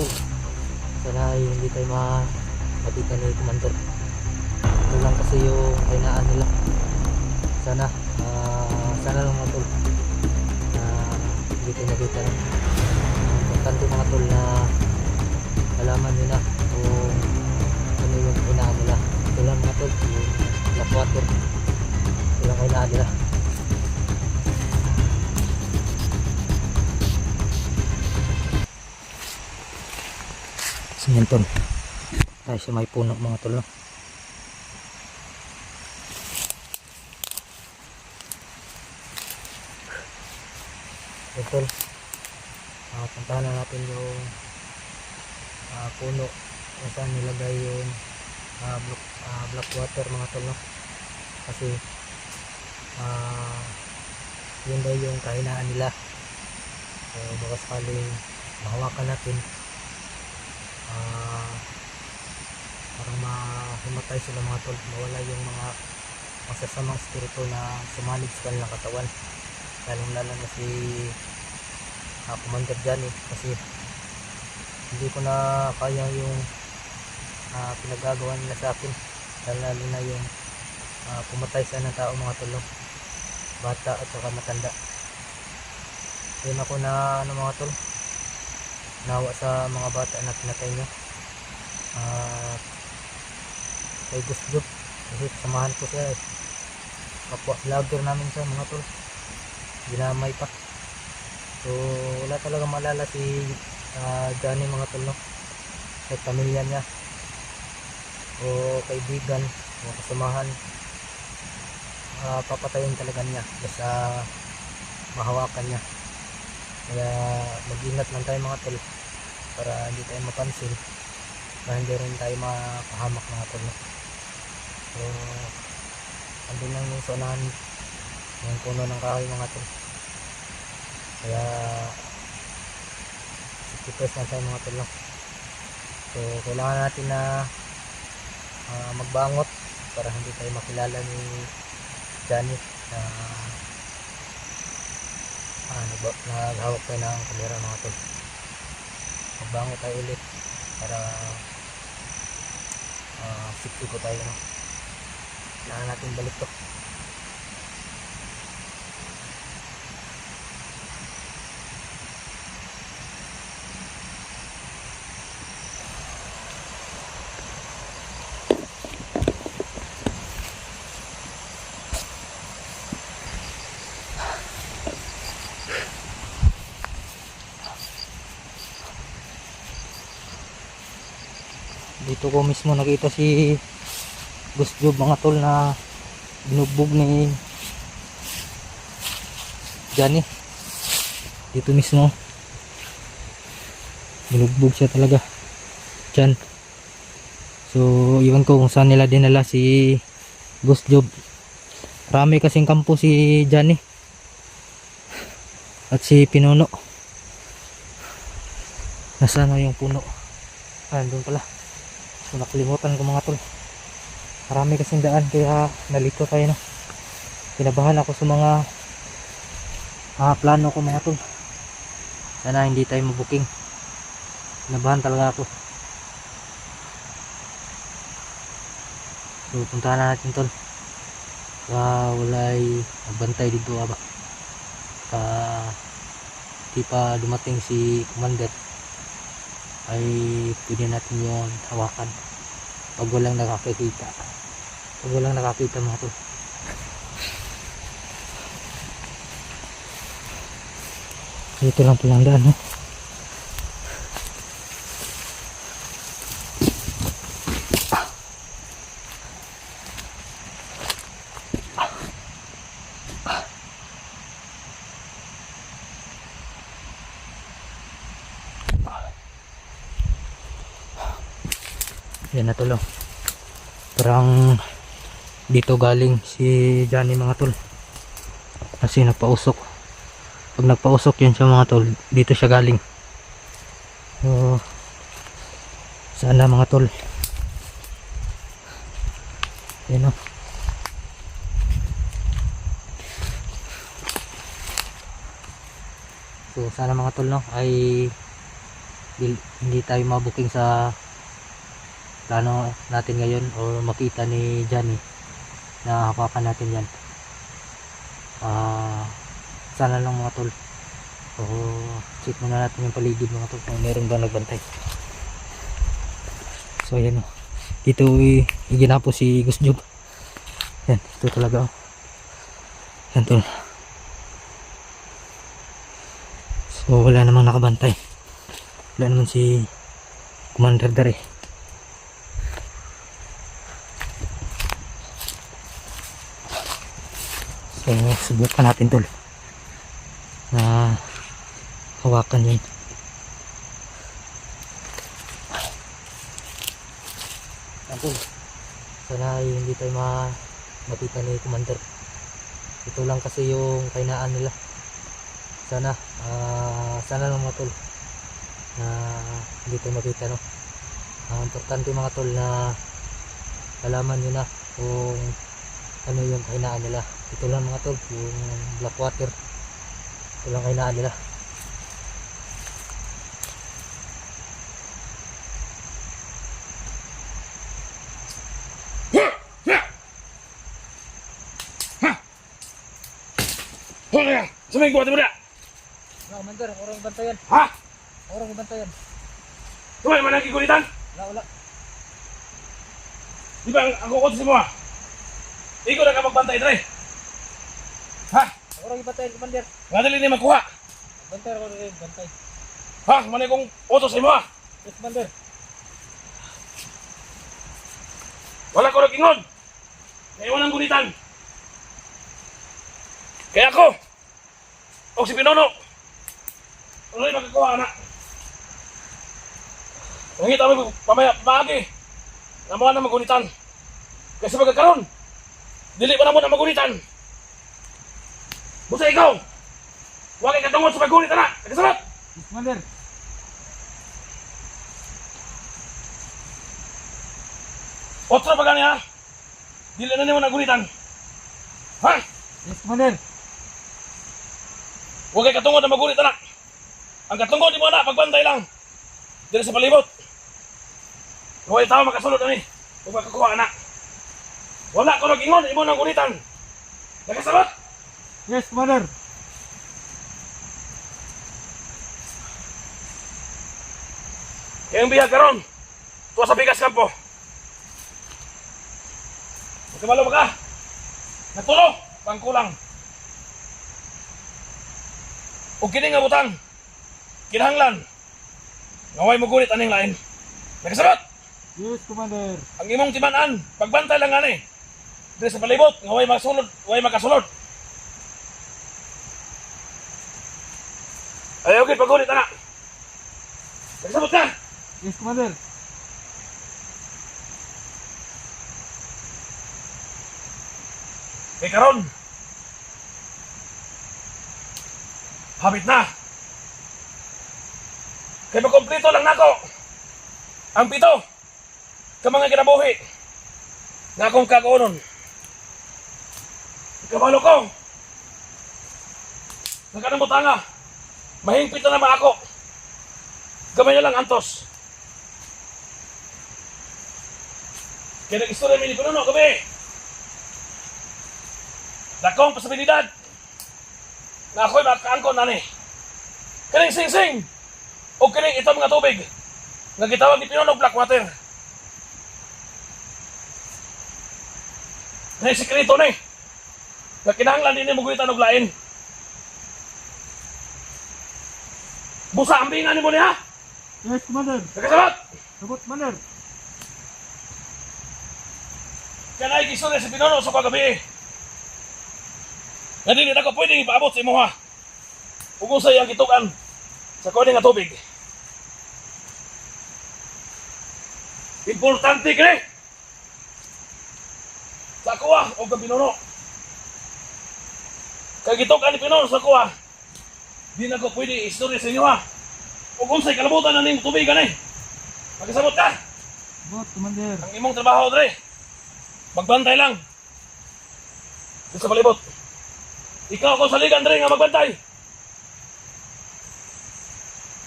tol. Sana ay hindi tayo ma mabita ni Commander. Ito lang kasi yung kainaan nila. Sana, ah, sana lang mga tol. Na hindi tayo. Ang Importante mga tol na malaman nila kung ano yung kainaan nila. Ito lang mga tol, yung black water. Ito lang kainaan nila. Simenton. Tayo sa may puno mga tol. no? Ito tol. Uh, puntahan na natin yung ah, puno kung saan nilagay yung ah, black, ah, black water mga tol. No? Kasi ah yun daw yung kahinaan nila. So baka sakaling mahawakan natin ah parang mahimatay sila mga tol. Mawala yung mga masasamang spirito na sumanib sa kanilang katawan. Lalong lalo na si uh, Commander Johnny. Kasi hindi ko na kaya yung ah, pinagagawa nila sa akin. Lalo na yung ah, pumatay sa ng tao mga tol no? bata at saka matanda. Yun ako na ano mga tol? Nawa sa mga bata na pinatay niya at kay Gusto kasi samahan ko siya eh. Kapwa vlogger namin siya mga tol. Ginamay pa. So wala talaga malala si Johnny mga tol no? Sa pamilya niya. O kaibigan o kasamahan. Ah, papatayin talaga niya basta mahawakan niya. Kaya mag-ingat lang tayo mga tol para hindi tayo mapansin. Para hindi rin tayo mapahamak mga tol no? So andun lang yung sonahan yung puno ng kahoy mga tol kaya sikipes lang tayo mga tol no? so kailangan natin na ah, magbangot para hindi tayo makilala ni Johnny na ah, nagba- naghawak tayo ng kamera mga tol magbango tayo ulit para uh, sikti ko tayo no? Kailangan natin balik to. Dito ko mismo nakita si Gus Job mga tol na binugbog ni Johnny. Dito mismo. Binugbog siya talaga. Dyan so iwan ko kung saan nila dinala si Gus Job. Marami kasing kampo si Johnny. At si Pinuno. Nasaan na yung puno? Ah doon pala. So nakalimutan ko mga tol. Marami kasing daan kaya nalito tayo no. Kinabahan ako sa mga ah, plano ko mga tol. Sana hindi tayo mabuking. Kinabahan talaga ako. So puntahan na natin tol. Sa walay nagbantay dito aba. Ka di pa dumating si commander ay pwede natin yon hawakan pag walang nakakita pag walang nakakita mga tol dito lang palang daan no? yan na tol oh. parang dito galing si Johnny mga tol. Kasi nagpausok pag nagpausok yun siya mga tol dito siya galing. So sana mga tol. Yan o so sana mga tol no ay hindi tayo mabuking sa plano natin ngayon o makita ni Johnny na hawakan natin yan. Ah sana lang mga tol. So check muna natin yung paligid mga tol kung meron ba nagbantay. So ayan o dito i- iginapo si Gus Job. Yan ito talaga o yan tol. So wala namang nakabantay. Wala naman si Commander Dare so subukan natin tol. Na hawakan yun. Tol. Sana hindi tayo ma makita ni Commander. Ito lang kasi yung kainaan nila. Sana ah sana lang mga tol na hindi tayo makita no? Ang importante mga tol na alaman nyo na kung ano yung kainaan nila ito lang mga tol yung black water ito lang kainaan nila Hola, sumay ko na. no, Commander orang bantayan Ha? orang bantayan Sumay man ang kikulitan. wala wala Di ba ang si mo ha? Ikaw na ka magbantay dre. Ha? orang bantayan Commander Nga dali ni makuha. bantay ako rin bantay Ha? Manay kong utos si mo ha? yes Commander Wala ko nag-ingod. Naiwan ang gulitan. Kaya ako, o si Pinono, tuloy magkakuha anak. Nangita mo pamaya paagi na mga na magunitan. Kasi magkakaroon, dili pa na mo na magunitan. Busa ikaw, huwag kay katungod sa magunit anak. Nagkasalat! Commander Otro pa gani ha? Dili na nimo nagunitan. Ha? yes Commander Huwag kay katungod na magunit anak. Ang katungod mo anak, pagbantay lang. Dili sa palibot. Huwag tao makasulod ani. Huwag makakuha anak. Wala ko nag-ingon, imo nang gunitan. Nakasabat? yes Commander Kaya ang bihag karon. Tuwa sa bigas kampo. Magkamalo ba ka? Natulo, pangkulang. O kini nga butang. Kinahanglan. Ngaway mo gunit aning lain. Nakasabat? yes Commander Ang imong timanan, pagbantay lang ani. Diri sa palibot, nga way makasulod, way makasulod. Ayaw gid pagunit anak. Nagsabot ka. yes Commander Kay karon. Habit na. Kay makompleto lang nako. Ang pito. Ka mga kinabuhi. Nga akong kagoonon. Kabalo ko. Nagkanang butanga. Mahingpit na naman ako. Gamay na lang antos. Kaya nag-istorya mi ni Pununo gabi. Dakong posibilidad na ako'y makaangkon na ni. Kaning sing-sing o kaning itom nga tubig nga gitawag ni Pinonog Blackwater. Na sikreto ni. Nga kinahanglan din ni muguitan og lain. Busa ang bingan ni mo niya. yes Commander Nagkasabat! sabot Commander na ikistorya si Pinono sa kagabi. Nga dili na ko pwede ipaabot sa imo ha. Ug usay ang kitukan sa kone nga tubig. Importante kini. Sa kuha o ka Pinono. Kay gitukan ni Pinono sa kuha. Di na ko pwede istorya sa inyo ha. Ug unsay kalabutan na ning tubig ani. Magkasabot ka. sabot Commander Ang imong trabaho, Dre. Magbantay lang. Di sa palibot. Ikaw ako sa ligan, Dre, nga magbantay.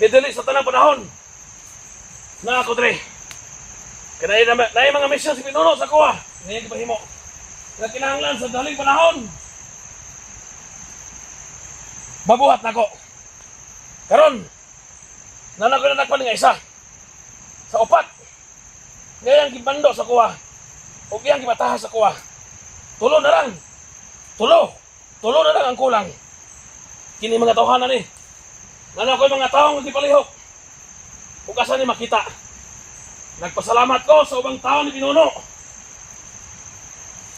Kaya dili sa tanang panahon, Na ako dre. Kanay na na mga mission si Pinuno sa kuha. Ngayon gipahimo. Nga kinahanglan sa daling panahon. Mabuhat na ko. Karon, nanan ko na nagpaling nga isa. Sa upat. Ngayon gibando sa kuha. O iyang gibataha sa kuha. Tulo na lang. Tulo. Tulo na lang ang kulang. Kini mga tawhanan ni. Nana ko mga taong hindi palihok. Bukasan ni makita. Nagpasalamat ko sa ubang tao ni Pinuno.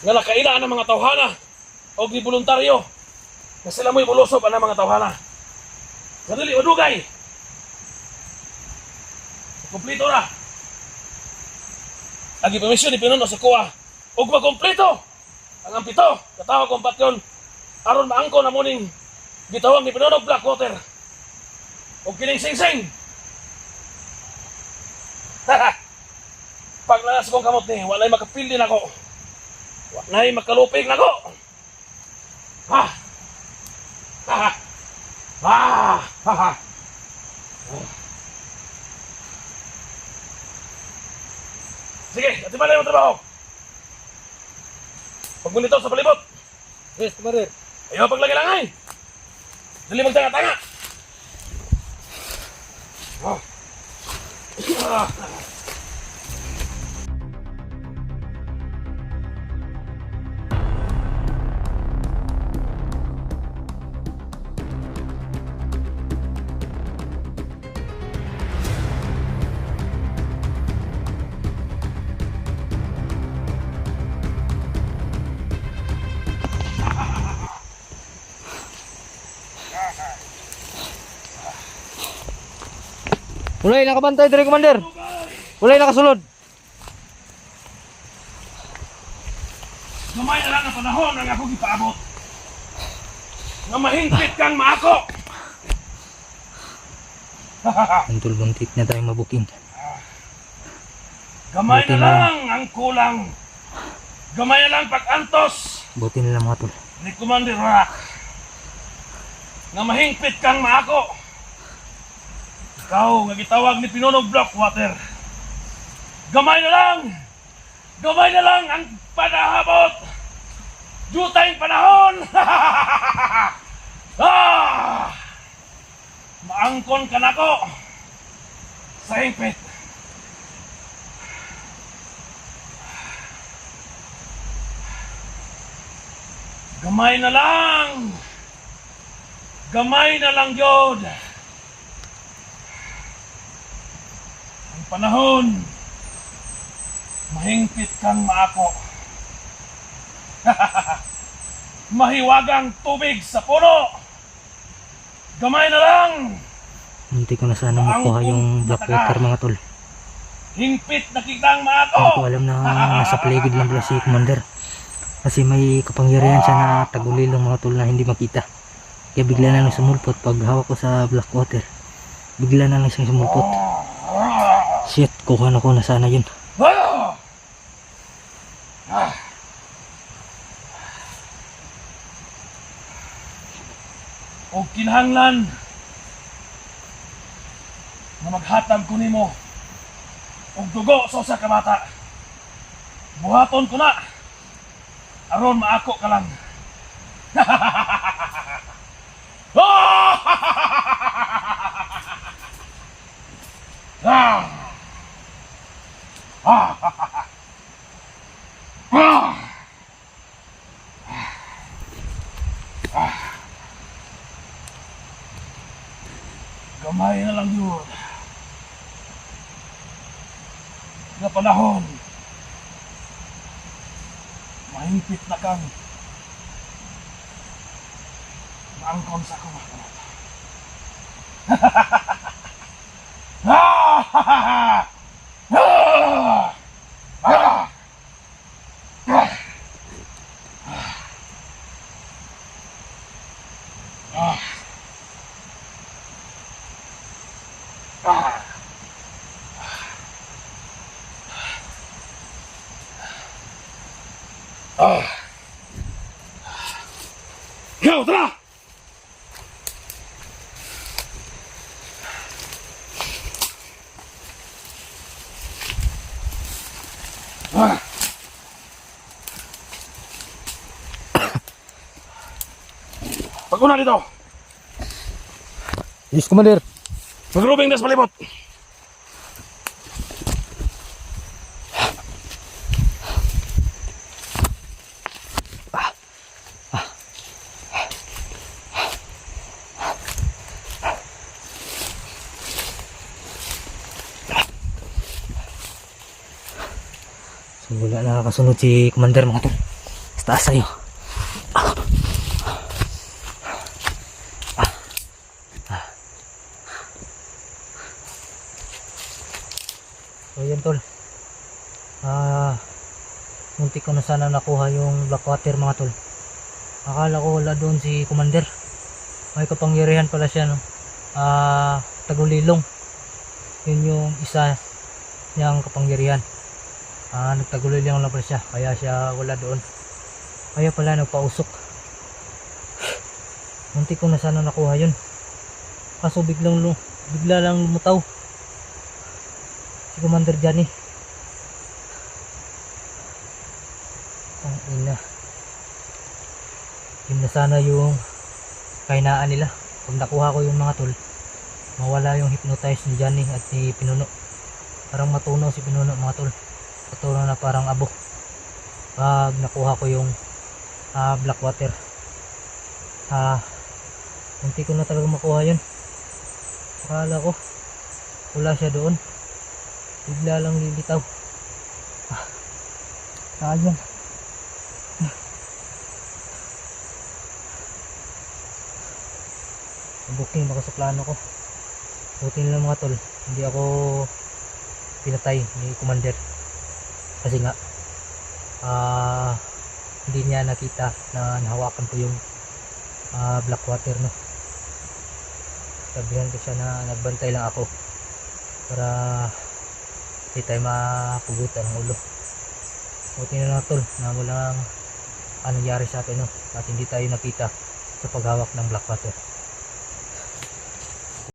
Nga nakaila ng mga tawhana o di voluntaryo na sila mo'y bulosob ang mga tawhana. Sa dili, madugay. Kumplito na. Ang ipermisyon ni Pinuno sa kuwa. Ug makumpleto ang ang pito. Katawag kong patyon. Aron maangko na muning gitawag ni Pinuno Blackwater. O kining sing-sing. Pag nalas kong kamot ni, walay makapildi na ko. Walay makalupig na ko. Ha! Ha! Ha! Ha! Ha! Ha! Sige, ati malay mo trabaho. Pagbunito sa palibot. Yes, kumarir. Ayaw paglagay lang ay. Dali magtanga-tanga. Oh. Ah. Ulay, nakabantay dire, Commander. Ulay, nakasulod. Gamay na lang ang panahon ang ako gipaabot. Nga mahingpit kang maako. Ang tulbuntik na tayo mabuking. Gamay Buti na na. lang ang kulang. Gamay na lang pag-antos Buti nila mga tol. ni Commander Rock. Nga mahingpit kang maako. Ikaw nga gitawag ni Pinunog Blackwater. Gamay na lang! Gamay na lang ang panahabot! Jutay panahon! ah! Maangkon ka na ko sa hingpit. Gamay na lang! Gamay na lang yod! Panahon, mahingpit kang maako. Mahiwagang tubig sa puno! Gamay na lang! Hindi ko na sana makuha yung black water mga tol. Hingpit na kitang maako! Hindi ko alam na nasa paligid lang pala si Commander. Kasi may kapangyarihan siya na tagulilong mga tol na hindi makita. Kaya bigla na lang sumulpot pag hawak ko sa black water. Bigla na lang siyang sumulpot. Shit, kuha na ko na sana yun. Ah! O kinahanglan na maghatag ko nimo og dugo sa usa ka. Buhaton ko na aron maako ka lang. Ah! Ah! Ah! Gamay na lang yun. Na panahon. Mahingpit na kang maangkon sa kumakamot. Ah! Ah! Ah! Ah! Ah! Ikaw, tara! Ah. Paguna dito. Yes, Commander. Magrubing des palibot. So, wala nakakasunod si Commander mga tol. Sa taas tayo. So yun tol. Ah, muntik ko na sana nakuha yung black water mga tol. Akala ko wala doon si Commander. May kapangyarihan pala siya no. Ah, tagulilong. Yun yung isa niyang kapangyarihan. Ah, nagtagulilong lang pala siya. Kaya siya wala doon. Kaya pala nagpausok. Muntik ko na sana nakuha yun. Kaso biglang bigla lang lumutaw si Commander Johnny. Ang ina. Yun na sana yung kainaan nila. Pag nakuha ko yung mga tol, mawala yung hypnotize ni Johnny at ni Pinuno. Parang matunaw si Pinuno mga tol. Matunaw na parang abo. Pag nakuha ko yung ah, black water. Ah, hindi ko na talaga makuha yun. Akala ko, wala siya doon bigla lang lilitaw ah, sayang booking ako sa plano ko. Buti nila mga tol. Hindi ako pinatay ni commander. Kasi nga ah hindi niya nakita na nahawakan ko yung ah, black water no? Sabihan ko siya na nagbantay lang ako para hindi tayo mapugutan ng ulo. Buti na lang tol na walang anong nangyari sa atin no? At hindi tayo nakita sa paghawak ng black water